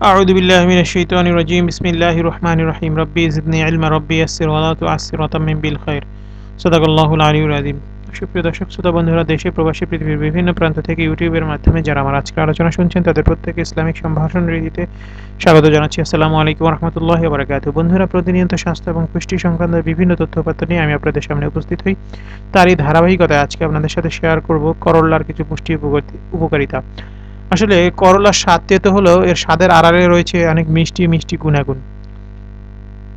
أعوذ بالله من الشيطان الرجيم بسم الله الرحمن الرحيم ربي زدني علما ربي يسر ولا تعسر وتمم بالخير صدق الله العلي العظيم সুপ্রিয় দর্শক শ্রোতা বন্ধুরা দেশে প্রবাসী পৃথিবীর বিভিন্ন প্রান্ত থেকে ইউটিউবের মাধ্যমে যারা আমার আজকে আলোচনা শুনছেন তাদের প্রত্যেকে ইসলামিক সম্ভাষণ রীতিতে স্বাগত জানাচ্ছি আসসালামু আলাইকুম রহমতুল্লাহ বারাকাত বন্ধুরা প্রতিনিয়ত স্বাস্থ্য এবং পুষ্টি সংক্রান্ত বিভিন্ন তথ্যপাত্র নিয়ে আমি আপনাদের সামনে উপস্থিত হই তারই ধারাবাহিকতায় আজকে আপনাদের সাথে শেয়ার করব করল্লার কিছু পুষ্টি উপকারিতা আসলে করলার স্বাদ তেতো হলেও এর স্বাদের আড়ালে রয়েছে অনেক মিষ্টি মিষ্টি গুণাগুণ।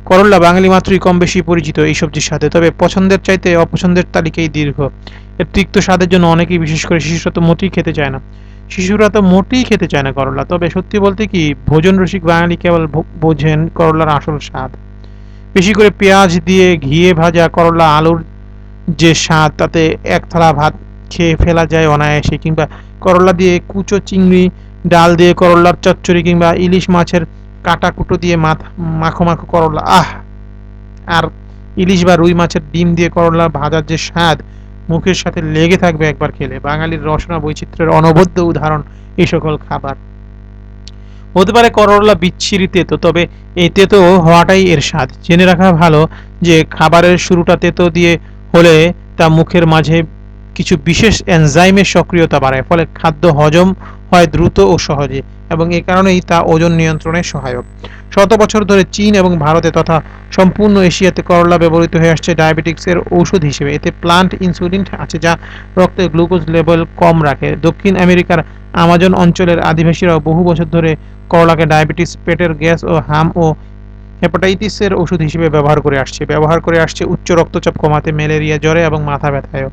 করল্লা বাঙালি মাত্রই কম বেশি পরিচিত এই সবজির সাথে, তবে পছন্দের চাইতে অপছন্দের তালিকাই দীর্ঘ। এর তিক্ত স্বাদের জন্য অনেকেই বিশেষ করে শিশুরা তো মোটেই খেতে চায় না। শিশুরা তো মোটেই খেতে চায় না করলা, তবে সত্যি বলতে কি ভোজন রসিক বাঙালি কেবল বোঝেন করলার আসল স্বাদ। বেশি করে পেঁয়াজ দিয়ে ঘিয়ে ভাজা করলা, আলুর যে স্বাদ, তাতে এক থালা ভাত খেয়ে ফেলা যায় অনায়াসে, কিংবা করলা দিয়ে কুচো চিংড়ি, ডাল দিয়ে করলার চচ্চড়ি কিংবা ইলিশ মাছের কাটা কুটো দিয়ে মাখো মাখো করলা। আহ! আর ইলিশ বা রুই মাছের ডিম দিয়ে করলা ভাজার যে স্বাদ, মুখের সাথে লেগে থাকবে একবার খেলে। বাঙালির রসনা বৈচিত্র্যের অনবদ্য উদাহরণ এই সকল খাবার। হতে পারে করলা বিচ্ছিরি তেতো, তবে এই তেতো হওয়াটাই এর স্বাদ। জেনে রাখা ভালো যে খাবারের শুরুটা তেতো দিয়ে হলে তা মুখের মাঝে কিছু বিশেষ এনজাইমের সক্রিয়তা বাড়ায়, ফলে খাদ্য হজম হয় দ্রুত ও সহজে এবং এ কারণেই তা ওজন নিয়ন্ত্রণে সহায়ক। শত বছর ধরে চীন এবং ভারতে তথা সম্পূর্ণ এশিয়াতে করলা ব্যবহৃত হয়ে আসছে ডায়াবেটিক্সের ঔষধ হিসেবে। এতে প্লান্ট ইনসুলিন আছে যা রক্তে গ্লুকোজ লেভেল কম রাখে। দক্ষিণ আমেরিকার আমাজন অঞ্চলের আদিবাসীরাও বহু বছর ধরে করলাকে ডায়াবেটিস, পেটের গ্যাস ও হাম ও হেপাটাইটিসের ওষুধ হিসেবে ব্যবহার করে আসছে। ব্যবহার করে আসছে উচ্চ রক্তচাপ কমাতে, ম্যালেরিয়া, জ্বরে এবং মাথা ব্যথায়ও।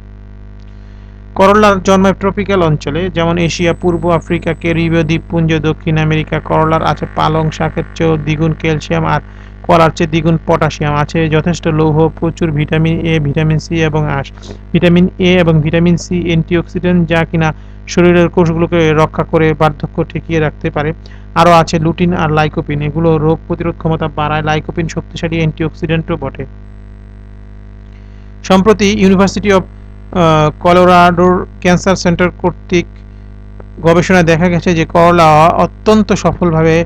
করলার জন্মায় ট্রপিক্যাল অঞ্চলে, যেমন এশিয়া, পূর্ব আফ্রিকা, ক্যারিবীয় দ্বীপপুঞ্জ, দক্ষিণ আমেরিকা, করলার আছে পালং শাকের চেয়েও দ্বিগুণ ক্যালসিয়াম আর কলার চেয়ে দ্বিগুণ পটাশিয়াম, আছে যথেষ্ট লৌহ, প্রচুর ভিটামিন এ, ভিটামিন সি এবং আঁশ। ভিটামিন এ এবং ভিটামিন সি অ্যান্টিঅক্সিডেন্ট যা কিনা শরীরের কোষগুলোকে রক্ষা করে বার্ধক্য ঠেকিয়ে রাখতে পারে। আরও আছে লুটিন আর লাইকোপিন, এগুলো রোগ প্রতিরোধ ক্ষমতা বাড়ায় লাইকোপিন শক্তিশালী অ্যান্টিঅক্সিডেন্টও বটে। সম্প্রতি ইউনিভার্সিটি অফ কলোরাডোর ক্যান্সার সেন্টার কর্তৃক গবেষণায় দেখা গেছে যে করলা অত্যন্ত সফলভাবে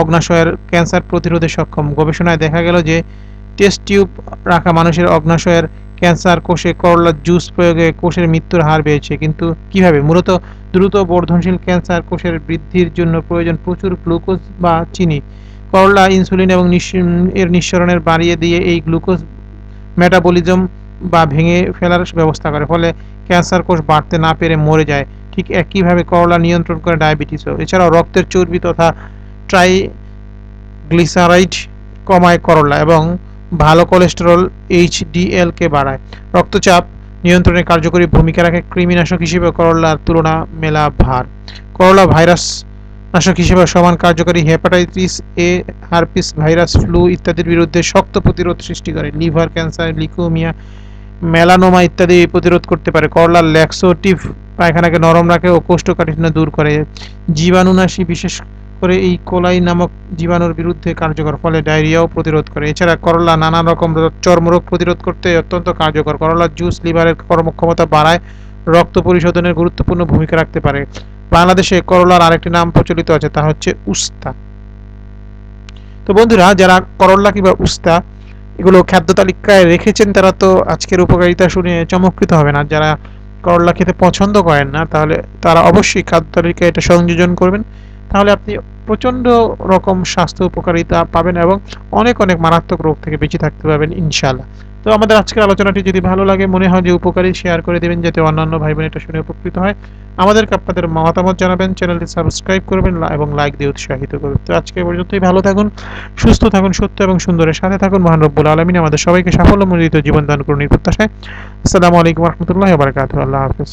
অগ্নাশয়ের ক্যান্সার প্রতিরোধে সক্ষম। গবেষণায় দেখা গেল যে টেস্ট টিউব রাখা মানুষের অগ্নাশয়ের ক্যান্সার কোষে করলার জুস প্রয়োগে কোষের মৃত্যুর হার বেড়েছে। কিন্তু কীভাবে? মূলত দ্রুত বর্ধনশীল ক্যান্সার কোষের বৃদ্ধির জন্য প্রয়োজন প্রচুর গ্লুকোজ বা চিনি। করলা ইনসুলিন এবং এর নিঃসরণের বাড়িয়ে দিয়ে এই গ্লুকোজ মেটাবলিজম বা ভেঙে ফেলার ব্যবস্থা করে, ফলে ক্যান্সার কোষ বাড়তে না পেরে মরে যায়। ঠিক একইভাবে করলা নিয়ন্ত্রণ করে ডায়াবেটিসও এছাড়াও রক্তের চর্বি তথা ট্রাইগ্লিসারাইড কমায় করলা এবং ভালো কোলেস্টেরল এইচডিএলকে বাড়ায়। রক্তচাপ নিয়ন্ত্রণে কার্যকরী ভূমিকা রাখে কৃমিনাশক হিসেবে করলার তুলনা মেলা ভার। করলা ভাইরাস নাশক হিসেবে সমান কার্যকরী hepatitis A herpes virus flu ইত্যাদির বিরুদ্ধে শক্ত প্রতিরোধ সৃষ্টি করে। লিভার ক্যান্সার, লিকোমিয়া মেলানোমা ইত্যাদি প্রতিরোধ করতে পারে। করলার ল্যাক্সোটিভ পায়খানাকে নরম রাখে ও কোষ্ঠকাঠিন্য দূর করে। জীবাণুনাশী বিশেষ করে এই কোলাই নামক জীবাণুর বিরুদ্ধে কার্যকর, ফলে ডায়রিয়াও প্রতিরোধ করে। এছাড়া করলা নানা রকম চর্মরোগ প্রতিরোধ করতে অত্যন্ত কার্যকর। করলার জুস, লিভারের কর্মক্ষমতা বাড়ায়, রক্ত পরিশোধনের গুরুত্বপূর্ণ ভূমিকা রাখতে পারে। বাংলাদেশে করলার আরেকটি নাম প্রচলিত আছে, তা হচ্ছে উস্তা। তো বন্ধুরা, যারা করল্লা কিংবা উস্তা এগুলো খাদ্য তালিকায় রেখেছেন, তারা তো আজকের উপকারিতা শুনে চমকৃত হবে না যারা করলা খেতে পছন্দ করেন না, তাহলে তারা অবশ্যই খাদ্য তালিকায় এটা সংযোজন করবেন। তাহলে আপনি প্রচণ্ড রকম স্বাস্থ্য উপকারিতা পাবেন এবং অনেক অনেক মারাত্মক রোগ থেকে বেঁচে থাকতে পারবেন ইনশাল্লাহ তো আমাদের আজকের আলোচনাটি যদি ভালো লাগে, মনে হয় যে উপকারী শেয়ার করে দেবেন যাতে অন্যান্য ভাই বোন এটা শুনে উপকৃত হয়। আমাদেরকে আপনাদের মতামত জানাবেন, চ্যানেলটি সাবস্ক্রাইব করবেন এবং লাইক দিয়ে উৎসাহিত করবেন। তো আজকে পর্যন্তই, ভালো থাকুন, সুস্থ থাকুন, সত্য এবং সুন্দরের সাথে থাকুন। মহান রব্বুল আলমিন আমাদের সবাইকে সাফল্যমণ্ডিত জীবন দান করুন এই প্রত্যাশায়। আসসালামু আলাইকুম রহমতুল্লাহ বারকাত আল্লাহ হাফিজ।